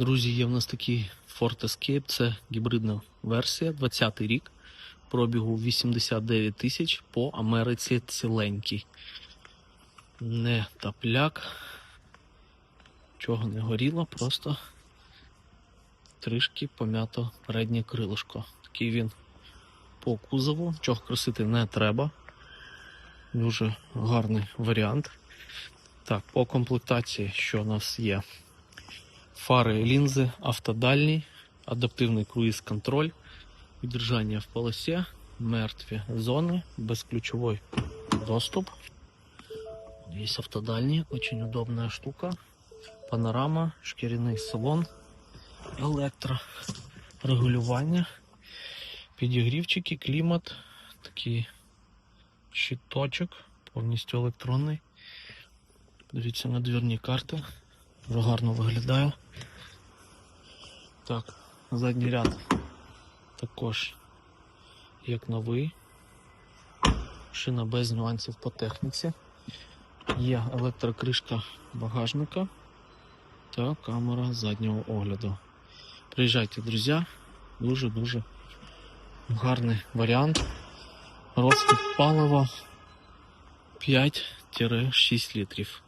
Друзі, є в нас такий Ford Escape, це гібридна версія, 20-й рік, пробігу 89 тисяч по Америці ціленький. Не тапляк, чого не горіло, просто трішки пом'ято переднє крилишко. Такий він по кузову, чого красити не треба. Дуже гарний варіант. Так, по комплектації, що у нас є? Фари, лінзи, автодальній, адаптивний круїз-контроль, відержання в полосі, мертві зони, безключовий доступ. Есть автодальний, очень удобная штука. Панорама, шкіряний салон, електро, регулювання, підігрівчики, клімат, такий щиточок, повністю електронний. Дивіться на двірні карти. Дуже гарно виглядає. Так, задній ряд також як новий. Шина без нюансів по техніці. Є електрокришка багажника та камера заднього огляду. Приїжджайте, друзі, дуже-дуже гарний варіант. Розхід палива 5-6 літрів.